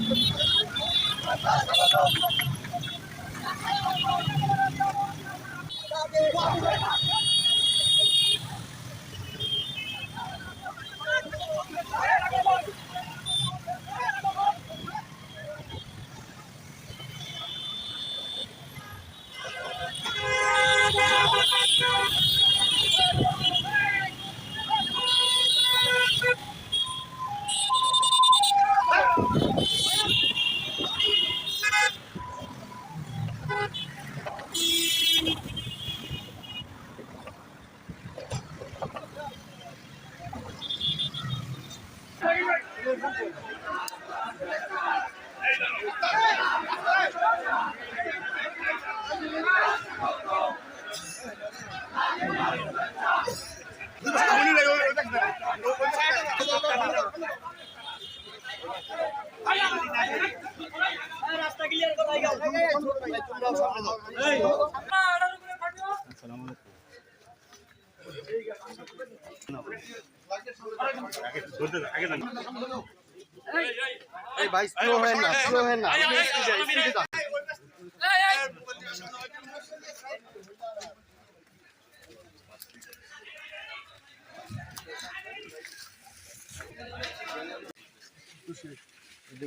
you এই ভাই slow হয় না স্লো হয় না স্পিডে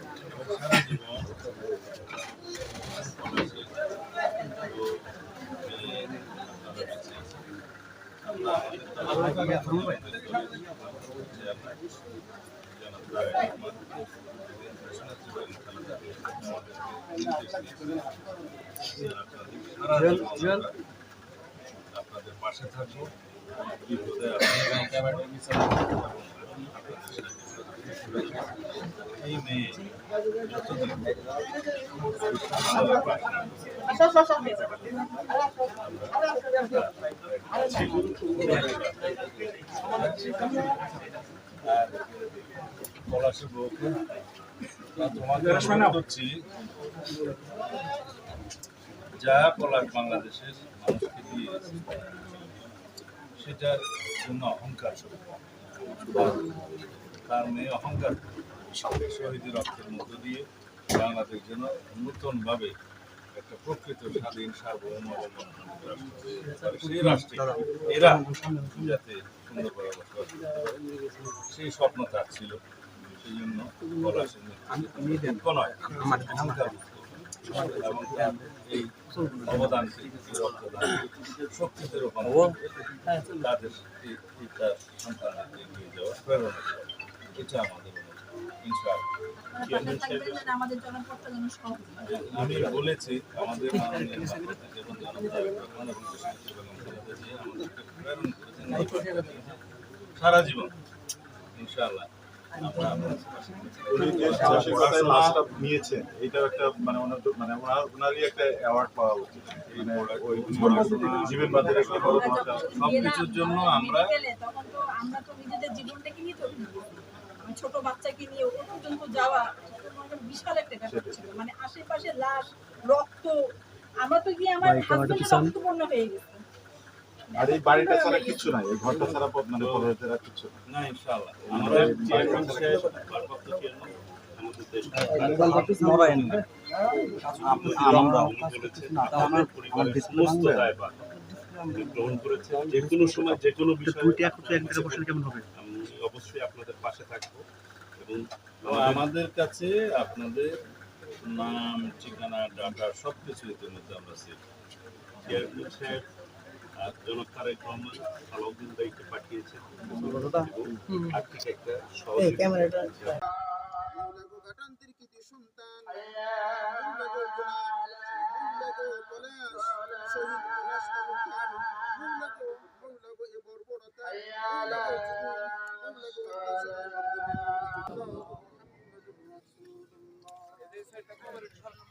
আপনাদের পাশে থাকব বিপদে আপনাদের এই মেয়ে আর তোমাদের মনে করছি যা পলাশ বাংলাদেশের মানুষকে দিয়েছে সেটার জন্য অহংকার কারণ এই অহংকার শহীদের রক্তের মধ্য দিয়ে বাংলাদেশ যেন নূতনভাবে একটা প্রকৃত স্বাধীন সার্বভৌম। সেই রাষ্ট্রে এরা যাতে সুন্দরভাবে বসবাস সেই স্বপ্ন তার ছিল সেই জন্য নয় এবং তার এই অবদানকে এই রক্তদান শক্তিতে রূপান্তর তাদের তার এগিয়ে যাওয়ার প্রেরণা। এটা আমাদের। আমি বলেছি আমাদের। সারা জীবন ইনশাআল্লাহ। নিয়েছেন এটাও একটা মানে ওনার মানে ওনার ওনারই একটা অ্যাওয়ার্ড পাওয়া উচিত। মানে ওই জীবন বাদের একটা বড় একটা সবকিছুর জন্য আমরা- তো আমরা তো নিজেদের জীবনটাকে নিয়ে ছোট বাচ্চাকে নিয়ে ও পর্যন্ত যাওয়া বিশাল একটা ব্যাপার ছিল। মানে আশেপাশে লাশ রক্ত আমরা তো গিয়ে আমার হাজবেন্ডের রক্তপূর্ণ হয়ে গেছে। আর এই বাড়িটা ছাড়া কিচ্ছু নাই এই ঘরটা ছাড়া পথ মানে পরবর্তী আর না ইনশাআল্লাহ। আমাদের চেয়ারম্যান সাহেব ভারপ্রাপ্ত চেয়ারম্যান আমাদের দেশ আমরা আমাদের সমস্ত দায়ভার গ্রহণ যে কোনো সময় যে কোনো বিষয়ে আমি অবশ্যই আপনাদের পাশে থাকব। এবং আমাদের কাছে আপনাদের নাম ঠিকানা ডাটা সব কিছু ইতিমধ্যে আমরা সেভ চেয়ারম্যান সাহেব জনক তারেক রহমান সালাউদ্দিন ভাইকে পাঠিয়েছেন। আর্থিক একটা সহযোগিতা মৌলাগো এই সাইডটা কভার